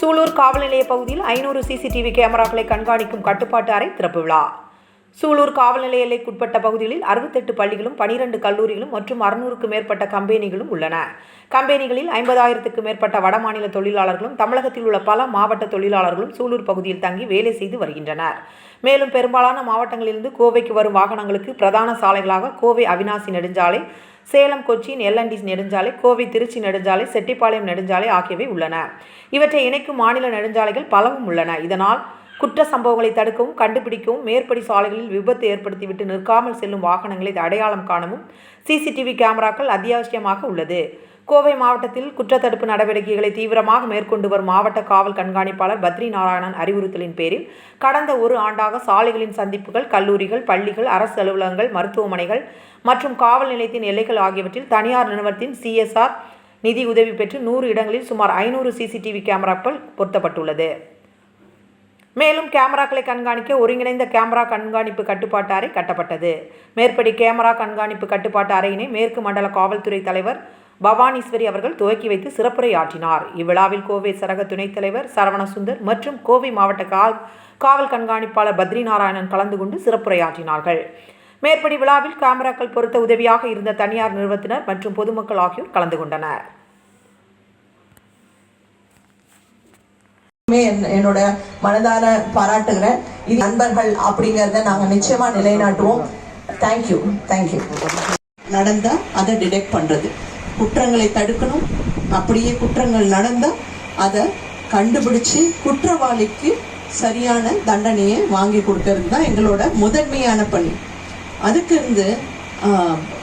சூலூர் காவல் நிலைய பகுதியில் ஐநூறு சிசிடிவி கேமராக்களை கண்காணிக்கும் கட்டுப்பாட்டு அறை திறப்பு விழா. சூலூர் காவல் நிலைய எல்லைக்குட்பட்ட பகுதிகளில் அறுபத்தெட்டு பள்ளிகளும் பனிரெண்டு கல்லூரிகளும் மற்றும் அறுநூறுக்கு மேற்பட்ட கம்பெனிகளும் உள்ளன. கம்பெனிகளில் ஐம்பதாயிரத்துக்கு மேற்பட்ட வடமாநில தொழிலாளர்களும் தமிழகத்தில் உள்ள பல மாவட்ட தொழிலாளர்களும் சூலூர் பகுதியில் தங்கி வேலை செய்து வருகின்றனர். மேலும் பெரும்பாலான மாவட்டங்களிலிருந்து கோவைக்கு வரும் வாகனங்களுக்கு பிரதான சாலைகளாக கோவை அவினாசி நெடுஞ்சாலை சேலம் கொச்சின் எல்என்டி நெடுஞ்சாலை கோவை திருச்சி நெடுஞ்சாலை செட்டிப்பாளையம் நெடுஞ்சாலை ஆகியவை உள்ளன. இவற்றை இணைக்கும் மாநில நெடுஞ்சாலைகள் பலவும் உள்ளன. இதனால் குற்ற சம்பவங்களை தடுக்கவும் கண்டுபிடிக்கவும் மேற்படி சாலைகளில் விபத்து ஏற்படுத்திவிட்டு நிற்காமல் செல்லும் வாகனங்களை அடையாளம் காணவும் சிசிடிவி கேமராக்கள் அத்தியாவசியமாக உள்ளது. கோவை மாவட்டத்தில் குற்றத்தடுப்பு நடவடிக்கைகளை தீவிரமாக மேற்கொண்டு வரும் மாவட்ட காவல் கண்காணிப்பாளர் பத்ரி நாராயணன் அறிவுறுத்தலின் பேரில் கடந்த ஒரு ஆண்டாக சாலைகளின் சந்திப்புகள் கல்லூரிகள் பள்ளிகள் அரசு அலுவலகங்கள் மருத்துவமனைகள் மற்றும் காவல் நிலையத்தின் எல்லைகள் ஆகியவற்றில் தனியார் நிறுவனத்தின் சிஎஸ்ஆர் நிதி உதவி பெற்று நூறு இடங்களில் சுமார் ஐநூறு சிசிடிவி கேமராக்கள் பொருத்தப்பட்டுள்ளது. மேலும் கேமராக்களை கண்காணிக்க ஒருங்கிணைந்த கேமரா கண்காணிப்பு கட்டுப்பாட்டு அறை கட்டப்பட்டது. மேற்படி கேமரா கண்காணிப்பு கட்டுப்பாட்டு அறையினை மேற்கு மண்டல காவல்துறை தலைவர் பவானீஸ்வரி அவர்கள் துவக்கி வைத்து சிறப்புரை ஆற்றினார் இவ்விழாவில் கோவை சரக துணைத் தலைவர் சரவணசுந்தர் மற்றும் கோவை மாவட்ட கால் காவல் கண்காணிப்பாளர் பத்ரி நாராயணன் கலந்து கொண்டு சிறப்புரையாற்றினார்கள். மேற்படி விழாவில் கேமராக்கள் பொருத்த உதவியாக இருந்த தனியார் நிறுவனத்தினர் மற்றும் பொதுமக்கள் ஆகியோர் கலந்து கொண்டனர். என்னோட மனதார பாராட்டுகிறேன். இது நண்பர்கள் அப்படிங்கறத நாங்க நிச்சயமா நிலைநாட்டுவோம். தேங்க்யூ தேங்க்யூ நடந்தா அதை டிடெக்ட் பண்றது. குற்றங்களை தடுக்கணும். அப்படியே குற்றங்கள் நடந்தா அதை கண்டுபிடிச்சு குற்றவாளிக்கு சரியான தண்டனையை வாங்கி கொடுக்கறது தான் எங்களோட முதன்மையான பணி. அதுக்கு இருந்து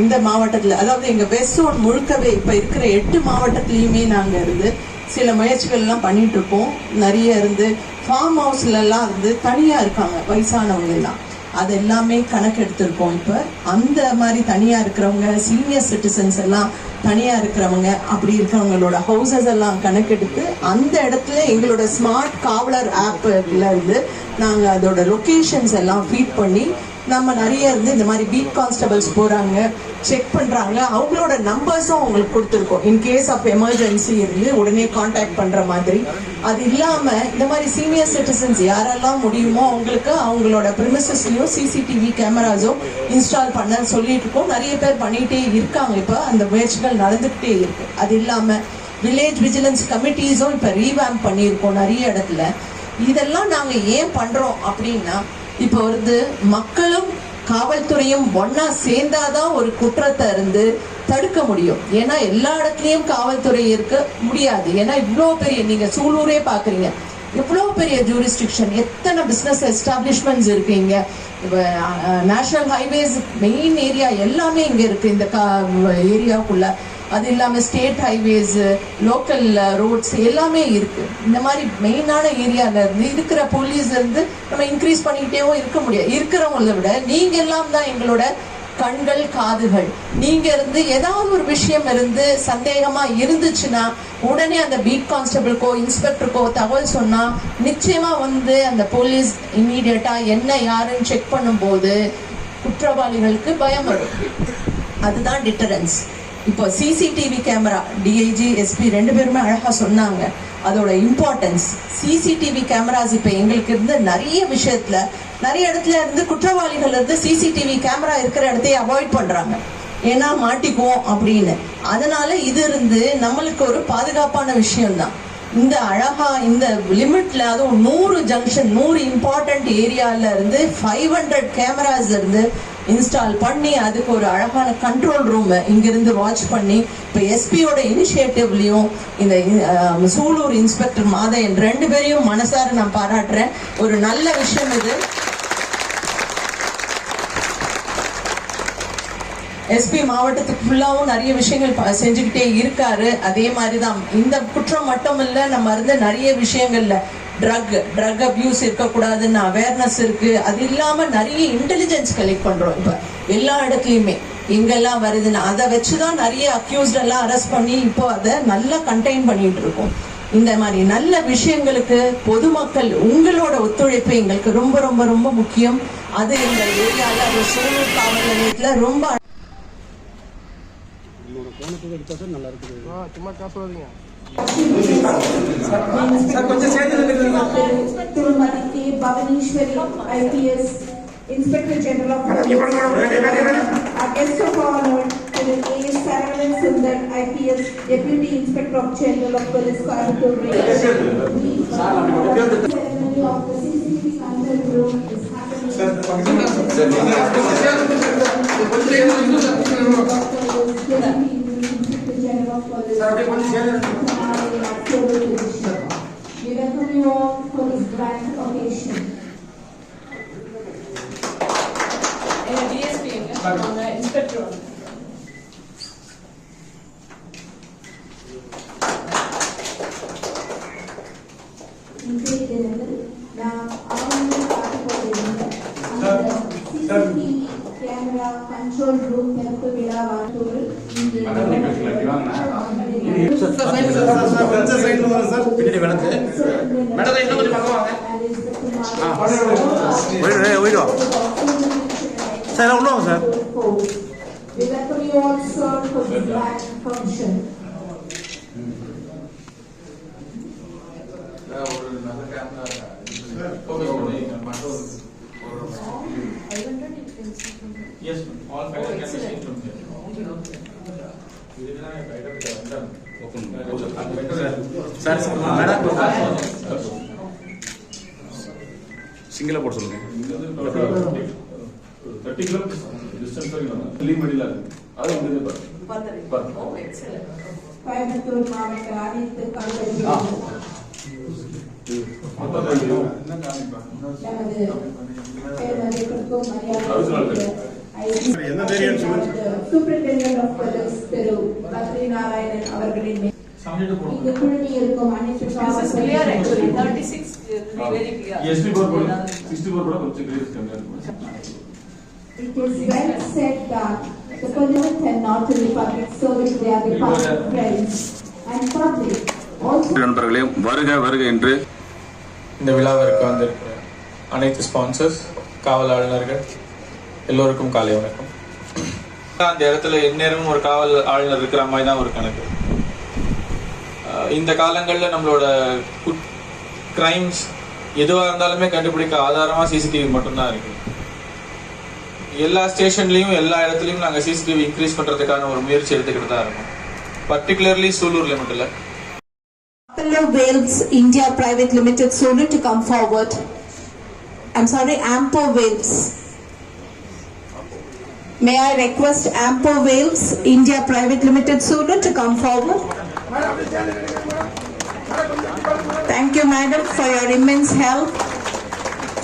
இந்த மாவட்டத்தில் அதாவது எங்க வெஸ்ட் ஜோன் முழுக்கவே இப்போ இருக்கிற எட்டு மாவட்டத்திலயுமே நாங்கள் இருந்து சில முயற்சிகள்லாம் பண்ணிட்டு இருப்போம் நிறைய இருந்து ஃபார்ம் ஹவுஸ்லலாம் இருந்து தனியாக இருக்காங்க வயசானவங்க எல்லாம் அது எல்லாமே கணக்கெடுத்திருக்கோம் இப்போ. அந்த மாதிரி தனியாக இருக்கிறவங்க சீனியர் சிட்டிசன்ஸ் எல்லாம் தனியாக இருக்கிறவங்க அப்படி இருக்கிறவங்களோட ஹவுசஸ் எல்லாம் கணக்கெடுத்து அந்த இடத்துல எங்களோட ஸ்மார்ட் காவலர் ஆப்ல இருந்து நாங்கள் அதோட லொகேஷன்ஸ் எல்லாம் ஃபீட் பண்ணி நம்ம நிறைய இருந்து இந்த மாதிரி பீட் கான்ஸ்டபிள்ஸ் போறாங்க செக் பண்றாங்க. அவங்களோட நம்பர்ஸும் அவங்களுக்கு கொடுத்துருக்கோம். இன் கேஸ் ஆஃப் எமர்ஜென்சி இருந்து உடனே காண்டாக்ட் பண்ற மாதிரி. அது இல்லாம இந்த மாதிரி சீனியர் சிட்டிசன்ஸ் யாரெல்லாம் முடியுமோ அவங்களுக்கு அவங்களோட பிரிமிசஸ்லயும் சிசிடிவி கேமராஸோ இன்ஸ்டால் பண்ண சொல்லிட்டு இருக்கோம். நிறைய பேர் பண்ணிட்டே இருக்காங்க இப்ப. அந்த முயற்சிகள் நடந்துகிட்டே இருக்கு. அது இல்லாம வில்லேஜ் விஜிலன்ஸ் கமிட்டிஸும் இப்ப ரீவேம் பண்ணியிருக்கோம் நிறைய இடத்துல. இதெல்லாம் நாங்க ஏன் பண்றோம் அப்படின்னா இப்போ வந்து மக்களும் காவல்துறையும் ஒன்னா சேர்ந்தாதான் ஒரு குற்றத்தை இருந்து தடுக்க முடியும். ஏன்னா எல்லா இடத்துலயும் காவல்துறை இருக்க முடியாது. ஏன்னா இவ்வளோ பெரிய நீங்க சூலூரே பாக்குறீங்க. எவ்வளோ பெரிய ஜூரிஸ்டிக்ஷன் எத்தனை பிசினஸ் எஸ்டாப்ளிஷ்மெண்ட்ஸ் இருக்கு இங்க நேஷனல் ஹைவேஸ் மெயின் ஏரியா எல்லாமே இங்க இருக்கு. இந்த ஏரியாவுக்குள்ள அது இல்லாமல் ஸ்டேட் ஹைவேஸு லோக்கல் ரோட்ஸ் எல்லாமே இருக்குது இந்த மாதிரி மெயினான ஏரியாவில் இருந்து இருக்கிற போலீஸ் இருந்து நம்ம இன்க்ரீஸ் பண்ணிக்கிட்டேவும் இருக்க முடியாது. இருக்கிறவங்கள விட நீங்கள் எல்லாம் தான் எங்களோட கண்கள் காதுகள். நீங்க இருந்து ஏதாவது ஒரு விஷயம் இருந்து சந்தேகமா இருந்துச்சுன்னா உடனே அந்த பீட் கான்ஸ்டபிள்க்கோ இன்ஸ்பெக்டருக்கோ தகவல் சொன்னா நிச்சயமா வந்து அந்த போலீஸ் இம்மீடியட்டா என்ன யாருன்னு செக் பண்ணும்போது குற்றவாளிகளுக்கு பயம் வரும். அதுதான் டிட்டரன்ஸ் இப்போ சிசிடிவி கேமரா டிஐஜி எஸ்பி ரெண்டு பேருமே அழகா சொன்னாங்க. அதோட இம்பார்ட்டன்ஸ் சிசிடிவி கேமராஸ் இப்போ எங்களுக்கு இருந்து நிறைய விஷயத்துல நிறைய இடத்துல இருந்து குற்றவாளிகள் இருந்து சிசிடிவி கேமரா இருக்கிற இடத்தையே அவாய்ட் பண்றாங்க. ஏன்னா மாட்டிக்குவோம் அப்படின்னு. அதனால இது இருந்து நம்மளுக்கு ஒரு பாதுகாப்பான விஷயம்தான். இந்த அழகா இந்த லிமிட்ல அதுவும் நூறு ஜங்ஷன் நூறு இம்பார்ட்டன்ட் ஏரியால இருந்து ஃபைவ் ஹண்ட்ரட் கேமராஸ் இருந்து இன்ஸ்டால் பண்ணி அதுக்கு ஒரு அழகான கண்ட்ரோல் ரூம் இங்கிருந்து வாட்ச் பண்ணி இப்போ எஸ்பியோட இனிஷியேட்டிவ்லையும் இந்த சூலூர் இன்ஸ்பெக்டர் மாதையன் ரெண்டு பேரையும் மனசார நான் பாராட்டுறேன். ஒரு நல்ல விஷயம் இது. எஸ்பி மாவட்டத்துக்கு ஃபுல்லாகவும் நிறைய விஷயங்கள் செஞ்சுக்கிட்டே இருக்காரு. அதே மாதிரி தான் இந்த குற்றம் மட்டும் இல்லை நம்ம இருந்த நிறைய விஷயங்கள்ல. ட்ரக் ட்ரக் அபியூஸ் இருக்கக்கூடாதுன்னு அவேர்னஸ் இருக்கு. அது இல்லாம நிறைய இன்டெலிஜென்ஸ் கலெக்ட் பண்றோம் இப்ப. எல்லா இடத்துலயுமே. எங்கெல்லாம் வருதுன்னு. அதை வச்சுதான் நிறைய அக்யூஸ்ட் எல்லாம் அரெஸ்ட் பண்ணி இப்போ அதை நல்லா கண்டெயின் பண்ணிட்டு இருக்கோம். இந்த மாதிரி நல்ல விஷயங்களுக்கு பொதுமக்கள் உங்களோட ஒத்துழைப்பு எங்களுக்கு ரொம்ப ரொம்ப ரொம்ப முக்கியம். அது இந்த ஏரியால அது சூழல் காவல் நிலையத்துல ரொம்ப நல்லா இருக்குது. சும்மா తిరుమలకి Bhuvaneswari IPS inspector general of guest of honour Saravan Sundar, IPS, Deputy Inspector of General of Police, Coimbatore Range. Ceremony of the CCTV Sunset Room is happening. Sir, Pakistan. Sir, Pakistan. Sir, Pakistan. Sir, Pakistan. for. We welcome you all for this grand occasion. Inspector. Sir sir We welcome you all, sir, for this grand function. Yes, all five sir madam சிங்கிளா போட சொல்லுங்க. Thirty kilometres distance வரைக்கும் leave இருக்கு அது வந்து பாருங்க கோயம்புத்தூர் மாவட்ட அனைத்து கல்லூரிகளிலும் திரு பத்ரி நாராயணன் அவர்களின் இருக்கும் அனைத்து இருக்கும். It is well said that the police and not only public service, they are the public friends and public also நண்பர்களே வருக வருக என்று இந்த விழாவிற்கு வந்திருக்கிற அனைத்து ஸ்பான்சர்ஸ் காவல் ஆளுநர்கள் எல்லோருக்கும் காலை வணக்கம். அந்த இடத்துல எந்நேரமும் ஒரு காவல் ஆளுநர் இருக்கிற மாதிரி தான் ஒரு கணக்கு. இந்த காலங்களில் நம்மளோட கிரைம்ஸ் எதுவாக இருந்தாலுமே கண்டுபிடிக்க ஆதாரமாக சிசிடிவி மட்டும்தான் இருக்கு. எல்லா ஸ்டேஷன்லேயும் எல்லா இடத்துலையும் நாங்கள் சிசிடிவி இன்க்ரீஸ் பண்ணுறதுக்கான ஒரு முயற்சி எடுத்துக்கிட்டு தான் இருக்கோம். பர்டிகுலர்லி சூலூரில் மட்டும் இல்லை. Apollo Wales India Private Limited Solar to come forward. I'm sorry, Ampo Wales. May I request Ampo Wales India Private Limited Solar to come forward? Thank you, madam, for your immense help.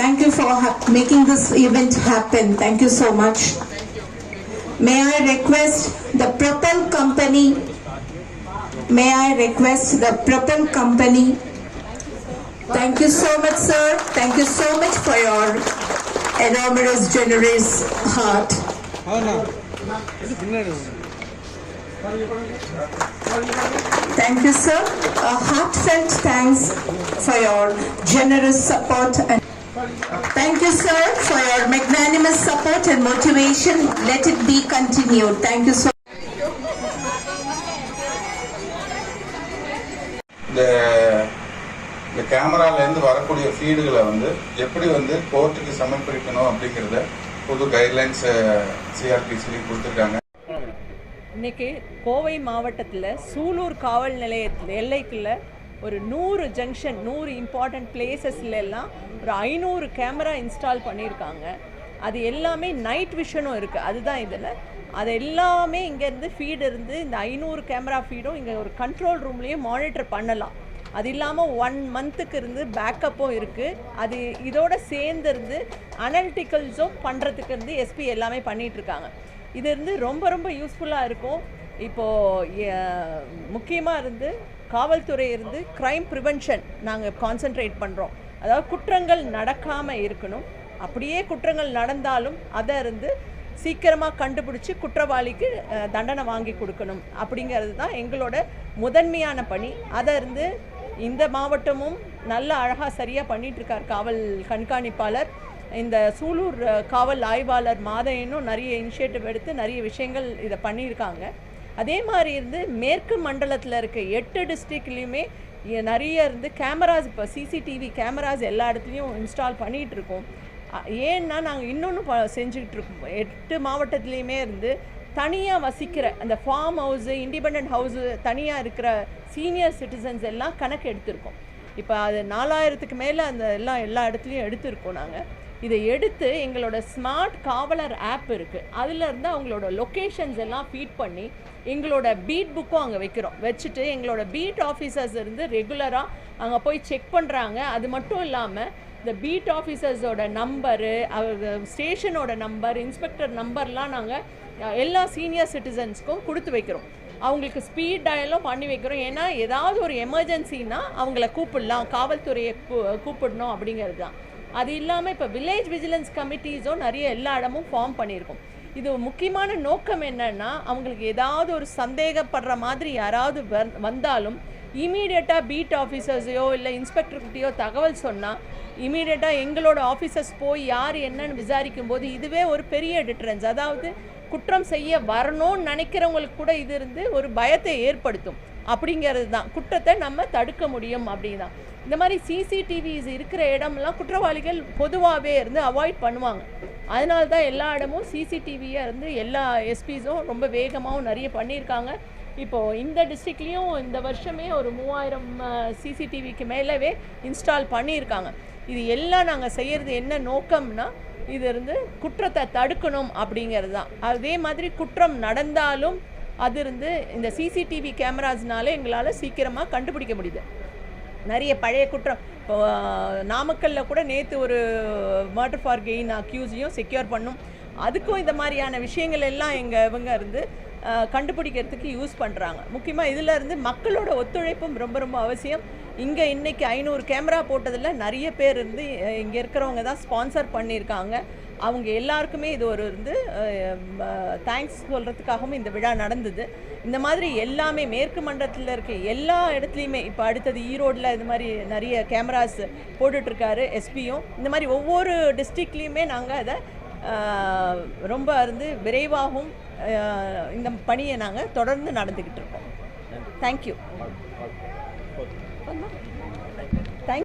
Thank you for making this event happen. Thank you so much. May I request the Propel Company May I request the Propel Company? Thank you so much, sir. Thank you so much for your enormous, generous heart. Thank you, sir. A heartfelt thanks for your generous support and Thank you, sir, for your magnanimous support and motivation. Let it be continued. Thank you so இந்த இந்த கேமராலேருந்து வரக்கூடிய ஃபீடுகளை வந்து எப்படி வந்து கோர்ட்டுக்கு சமர்ப்பிக்கணும் அப்படிங்கிறத புது guidelines சிஆர்பிசிலையும் கொடுத்துருக்காங்க. இன்னைக்கு கோவை மாவட்டத்தில் சூலூர் காவல் நிலையத்தில் எல்லைக்குள்ள ஒரு நூறு ஜங்ஷன் நூறு இம்பார்ட்டண்ட் பிளேசஸ்ல எல்லாம் ஒரு ஐநூறு கேமரா இன்ஸ்டால் பண்ணியிருக்காங்க அது எல்லாமே நைட் விஷனும் இருக்குது அதுதான் இதில். அது எல்லாமே இங்கேருந்து ஃபீடு இருந்து இந்த ஐநூறு கேமரா ஃபீடும் இங்கே ஒரு கண்ட்ரோல் ரூம்லேயும் மானிட்டர் பண்ணலாம். அது இல்லாமல் ஒன் மந்த்துக்கு இருந்து பேக்கப்பும் இருக்குது அது இதோட சேர்ந்து இருந்து அனலிட்டிக்கல்ஸும் பண்ணுறதுக்கு இருந்து எஸ்பி எல்லாமே பண்ணிகிட்ருக்காங்க இருக்காங்க. இது இருந்து ரொம்ப ரொம்ப யூஸ்ஃபுல்லாக இருக்கும். இப்போது முக்கியமாக இருந்து காவல்துறை இருந்து க்ரைம் ப்ரிவென்ஷன் நாங்கள் கான்சென்ட்ரேட் பண்ணுறோம் அதாவது குற்றங்கள் நடக்காமல் இருக்கணும். அப்படியே குற்றங்கள் நடந்தாலும் அதை இருந்து சீக்கிரமாக கண்டுபிடிச்சி குற்றவாளிக்கு தண்டனை வாங்கி கொடுக்கணும். அப்படிங்கிறது தான் எங்களோட முதன்மையான பணி. அதை இருந்து இந்த மாவட்டமும் நல்ல அழகாக சரியாக பண்ணிகிட்ருக்கார் காவல் கண்காணிப்பாளர். இந்த சூலூர் காவல் ஆய்வாளர் மாதையனும் நிறைய இனிஷியேட்டிவ் எடுத்து நிறைய விஷயங்கள் இதை பண்ணியிருக்காங்க. அதே மாதிரி இருந்து மேற்கு மண்டலத்தில் இருக்க எட்டு டிஸ்ட்ரிக்ட்லேயுமே நிறைய இருந்து கேமராஸ் இப்போ சிசிடிவி கேமராஸ் எல்லா இடத்துலையும் இன்ஸ்டால் பண்ணிகிட்டு இருக்கோம் ஏன்னா நாங்கள் இன்னொன்று ப செஞ்சுக்கிட்டு இருக்கோம் எட்டு மாவட்டத்துலேயுமே இருந்து தனியாக வசிக்கிற அந்த ஃபார்ம் ஹவுஸு இண்டிபெண்ட் ஹவுஸு தனியாக இருக்கிற சீனியர் சிட்டிசன்ஸ் எல்லாம் கணக்கு எடுத்திருக்கோம். இப்போ அது நாலாயிரத்துக்கு மேலே அந்த எல்லாம் எல்லா இடத்துலையும் எடுத்திருக்கோம் நாங்கள் இதை எடுத்து எங்களோட ஸ்மார்ட் காவலர் ஆப் இருக்குது அதுலேருந்து அவங்களோட லொக்கேஷன்ஸ் எல்லாம் ஃபீட் பண்ணி எங்களோட பீட் புக்கும் அங்கே வைக்கிறோம். வச்சுட்டு எங்களோட பீட் ஆஃபீஸர்ஸ் இருந்து ரெகுலராக அங்கே போய் செக் பண்ணுறாங்க அது மட்டும் இல்லாமல் இந்த பீட் ஆஃபீஸர்ஸோட நம்பரு ஸ்டேஷனோட நம்பர் இன்ஸ்பெக்டர் நம்பர்லாம் நாங்கள் எல்லா சீனியர் சிட்டிசன்ஸ்க்கும் கொடுத்து வைக்கிறோம். அவங்களுக்கு ஸ்பீட் டயலும் பண்ணி வைக்கிறோம். ஏன்னா ஏதாவது ஒரு எமர்ஜென்சின்னா அவங்கள கூப்பிடலாம். காவல்துறையை கூ- கூப்பிடணும் அப்படிங்கிறது தான் அது இல்லாமல் இப்போ வில்லேஜ் விஜிலன்ஸ் கமிட்டிஸும் நிறைய எல்லா இடமும் ஃபார்ம் பண்ணியிருக்கோம். இது முக்கியமான நோக்கம் என்னன்னா அவங்களுக்கு ஏதாவது ஒரு சந்தேகப்படுற மாதிரி யாராவது வந்- வந்தாலும் இமீடியட்டாக பீட் ஆஃபீஸர்ஸையோ இல்லை இன்ஸ்பெக்டர்கிட்டையோ தகவல் சொன்னால் இமீடியட்டாக எங்களோட ஆஃபீஸர்ஸ் போய் யார் என்னன்னு விசாரிக்கும் போது இதுவே ஒரு பெரிய டிட்ரன்ஸ் அதாவது குற்றம் செய்ய வரணும்னு நினைக்கிறவங்களுக்கு கூட இது இருந்து ஒரு பயத்தை ஏற்படுத்தும். அப்படிங்கிறது தான் குற்றத்தை நம்ம தடுக்க முடியும் அப்படின்னா இந்த மாதிரி சிசிடிவிஸ் இருக்கிற இடம்லாம் குற்றவாளிகள் பொதுவாகவே இருந்து அவாய்ட் பண்ணுவாங்க. அதனால தான் எல்லா இடமும் சிசிடிவியாக இருந்து எல்லா எஸ்பிஸும் ரொம்ப வேகமாகவும் நிறைய பண்ணியிருக்காங்க. இப்போது இந்த டிஸ்ட்ரிக்ட்லேயும் இந்த வருஷமே ஒரு மூவாயிரம் சிசிடிவிக்கு மேலவே இன்ஸ்டால் பண்ணியிருக்காங்க. இது எல்லாம் நாங்கள் செய்கிறது என்ன நோக்கம்னா இது இருந்து குற்றத்தை தடுக்கணும் அப்படிங்கிறது தான். அதே மாதிரி குற்றம் நடந்தாலும் அது இருந்து இந்த சிசிடிவி கேமராஸ்னால எங்களால் சீக்கிரமாக கண்டுபிடிக்க முடியுது. நிறைய பழைய குற்றம். இப்போ நாமக்கல்ல கூட நேற்று ஒரு மர்டர் ஃபார் கெயின் அக்யூஸையும் செக்யூர் பண்ணும். அதுக்கும் இந்த மாதிரியான விஷயங்கள் எல்லாம் எங்கள் இவங்க இருந்து கண்டுபிடிக்கிறதுக்கு யூஸ் பண்ணுறாங்க முக்கியமாக இதிலேருந்து மக்களோட ஒத்துழைப்பும் ரொம்ப ரொம்ப அவசியம். இங்கே இன்றைக்கி ஐநூறு கேமரா போட்டதில் நிறைய பேர் இருந்து இங்கே இருக்கிறவங்க தான் ஸ்பான்சர் பண்ணியிருக்காங்க. அவங்க எல்லாருக்குமே இது ஒரு இருந்து தேங்க்ஸ் சொல்கிறதுக்காகவும் இந்த விழா நடந்தது. இந்த மாதிரி எல்லாமே மேற்கு மண்டலத்தில் இருக்க எல்லா இடத்துலையுமே இப்போ அடுத்தது ஈரோட்டில் இது மாதிரி நிறைய கேமராஸ் போட்டுட்ருக்காரு எஸ்பியும் இந்த மாதிரி ஒவ்வொரு டிஸ்ட்ரிக்ட்லேயுமே நாங்கள் அதை ரொம்ப இருந்து விரைவாகவும் இந்த பணியை நாங்கள் தொடர்ந்து நடந்துக்கிட்டு இருக்கோம். தேங்க்யூ